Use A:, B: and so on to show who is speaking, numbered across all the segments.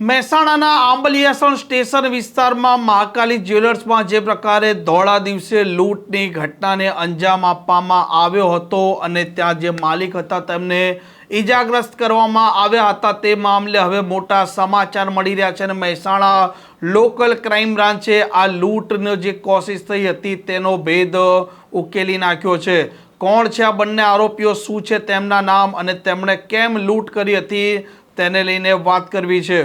A: મહેસાણાના આંબલિયાસણ સ્ટેશન વિસ્તારમાં મહાકાલી જ્વેલર્સમાં જે પ્રકારે ધોળા દિવસે લૂંટની ઘટનાને અંજામ આપવામાં આવ્યો હતો અને ત્યાં જે માલિક હતા તેમને ઈજાગ્રસ્ત કરવામાં આવ્યા હતા, તે મામલે હવે મોટા સમાચાર મળી રહ્યા છે અને મહેસાણા લોકલ ક્રાઇમ બ્રાન્ચે આ લૂંટનો જે કોશિશ થઈ હતી તેનો ભેદ ઉકેલી નાખ્યો છે. કોણ છે આ બંને આરોપીઓ, શું છે તેમના નામ અને તેમણે કેમ લૂંટ કરી હતી, તેને લઈને વાત કરવી છે.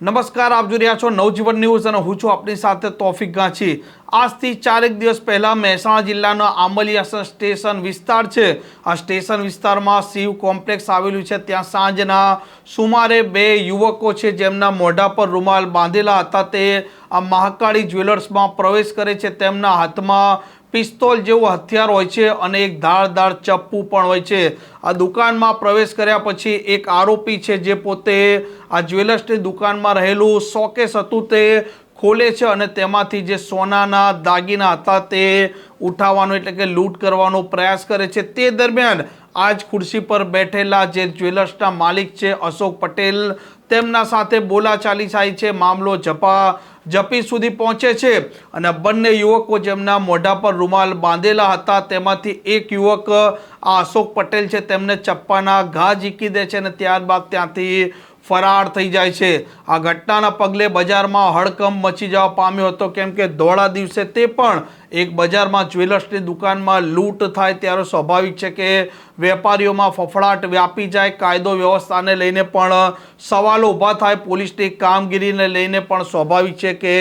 A: નમસ્કાર, આપ જોઈ રહ્યા છો નવજીવન ન્યૂઝ અને હું છું આપની સાથે તોફિક ગાંચી. આજથી ચારેક દિવસ પહેલાં મહેસાણા જિલ્લાનો આંબલિયાસન સ્ટેશન વિસ્તાર છે. આ સ્ટેશન વિસ્તારમાં શિવ કોમ્પ્લેક્સ આવેલું છે. ત્યાં સાંજના સુમારે બે યુવકો છે જેમના મોઢા પર રૂમાલ બાંધેલા હતા. તે આ મહાકાળી જ્વેલર્સમાં પ્રવેશ કરે છે. તેમના હાથમાં પિસ્તોલ જેવું હથિયાર હોય છે અને એક ધારદાર ચપ્પુ પણ હોય છે. આ દુકાનમાં પ્રવેશ કર્યા પછી એક આરોપી છે જે પોતે આ જ્વેલર્સની દુકાનમાં રહેલું શોકેસ હતું તે ખોલે છે અને તેમાંથી જે સોનાના દાગીના હતા તે ઉઠાવવાનો એટલે કે લૂંટ કરવાનો પ્રયાસ કરે છે. તે દરમિયાન આ જ ખુરશી પર બેઠેલા જે જ્વેલર્સના માલિક છે અશોક પટેલ તેમના સાથે બોલાચાલી થાય છે. મામલો જપા જપી સુધી પહોંચે છે અને બંને યુવકો જેમના મોઢા પર રૂમાલ બાંધેલા હતા, તેમાંથી એક યુવક આ અશોક પટેલ છે, તેમને ચપ્પાના ઘા ઝીકી દે છે અને ત્યારબાદ ત્યાંથી ફરાર થઈ જાય છે. આ ઘટનાના પગલે બજારમાં હડકંપ મચી જવા પામ્યો હતો. કેમ કે ધોળા દિવસે તે પણ એક બજારમાં જ્વેલર્સની દુકાનમાં લૂંટ થાય ત્યારે સ્વાભાવિક છે કે વેપારીઓમાં ફફડાટ વ્યાપી જાય. કાયદો વ્યવસ્થાને લઈને પણ સવાલો ઊભા થાય. પોલીસની કામગીરીને લઈને પણ સ્વાભાવિક છે કે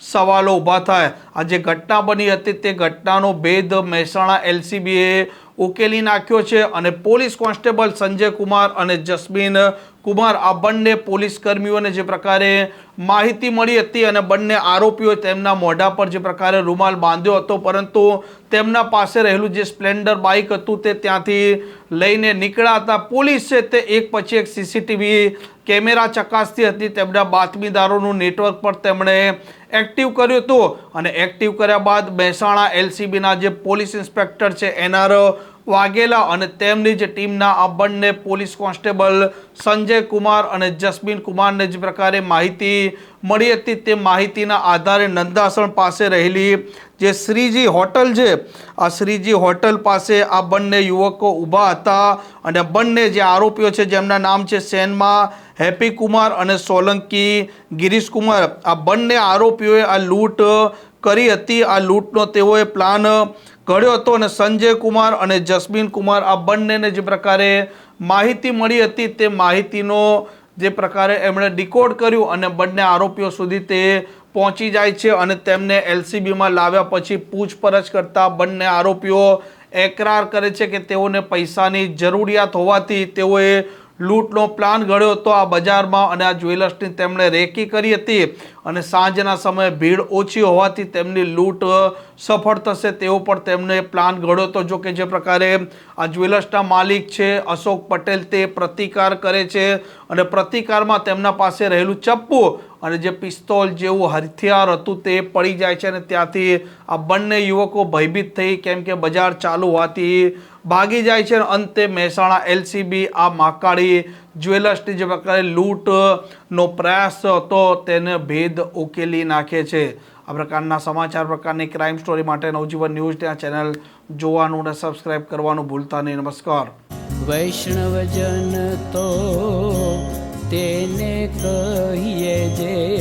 A: સવાલો ઊભા થાય. આ જે ઘટના બની હતી તે ઘટનાનો ભેદ મહેસાણા એલસીબીએ ઉકેલી નાખ્યો છે અને પોલીસ કોન્સ્ટેબલ સંજય કુમાર અને જસ્મીન કુમાર આ બંને પોલીસ કર્મીઓને જે પ્રકારે માહિતી મળી હતી અને બંને આરોપીઓ તેમના મોઢા પર જે પ્રકારે રૂમાલ બાંધ્યો હતો, પરંતુ તેમના પાસે રહેલું જે સ્પ્લેન્ડર બાઇક હતું તે ત્યાંથી લઈને નીકળ્યા હતા. પોલીસે તે એક પછી એક સીસીટીવી કેમેરા ચકાસતી હતી. તેમના બાતમીદારોનું નેટવર્ક પર તેમણે એક્ટિવ કર્યું હતું અને એક્ટિવ કર્યા બાદ મહેસાણા એલસીબીના જે પોલીસ ઇન્સ્પેક્ટર છે એનઆર વાઘેલા અને તેમની જે ટીમના આ બંને પોલીસ કોન્સ્ટેબલ સંજય કુમાર અને જસ્મીન કુમારને જે પ્રકારે માહિતી મળી હતી તે માહિતીના આધારે નંદાસણ પાસે રહેલી જે શ્રીજી હોટલ છે, આ શ્રીજી હોટલ પાસે આ બંને યુવકો ઊભા હતા અને બંને જે આરોપીઓ છે, જેમના નામ છે સેનમાં હેપી કુમાર અને સોલંકી ગિરીશ કુમાર, આ બંને આરોપીઓએ આ લૂંટ કરી હતી. આ લૂંટનો તેઓએ પ્લાન ઘડ્યો હતો અને સંજય કુમાર અને જસ્મીન કુમાર આ બંનેને જે પ્રકારે માહિતી મળી હતી તે માહિતીનો જે પ્રકારે એમણે ડિકોડ કર્યું અને બંને આરોપીઓ સુધી તે પહોંચી જાય છે અને તેમને એલસીબીમાં લાવ્યા પછી પૂછપરછ કરતા બંને આરોપીઓ એકરાર કરે છે કે તેઓને પૈસાની જરૂરિયાત હોવાથી તેઓએ લૂંટનો પ્લાન ઘડ્યો હતો આ બજારમાં અને આ જ્વેલર્સની તેમણે રેકી કરી હતી અને સાંજના સમયે ભીડ ઓછી હોવાથી તેમની લૂંટ સફળ થશે તેવો પણ તેમને પ્લાન ઘડ્યો હતો. જો કે જે પ્રકારે આ જ્વેલર્સના માલિક છે અશોક પટેલ તે પ્રતિકાર કરે છે અને પ્રતિકારમાં તેમના પાસે રહેલું ચપ્પુ અને જે પિસ્તોલ જેવું હથિયાર હતું તે પડી જાય છે અને ત્યાંથી આ બંને યુવકો ભયભીત થઈ કેમ કે બજાર ચાલુ હોવાથી ભાગી જાય છે અંતે મહેસાણા એલસીબી આ મહાકાળી જ્વેલર્સની જે પ્રકારે લૂંટનો પ્રયાસ હતો તેને ભેદ ઉકેલી નાખે છે. આ પ્રકારના સમાચાર, પ્રકારની ક્રાઇમ સ્ટોરી માટે નવજીવન ન્યૂઝ ત્યાં ચેનલ જોવાનું અને સબસ્ક્રાઇબ કરવાનું ભૂલતા નહીં. નમસ્કાર.
B: વૈષ્ણવજન તો તેને કહીએ જે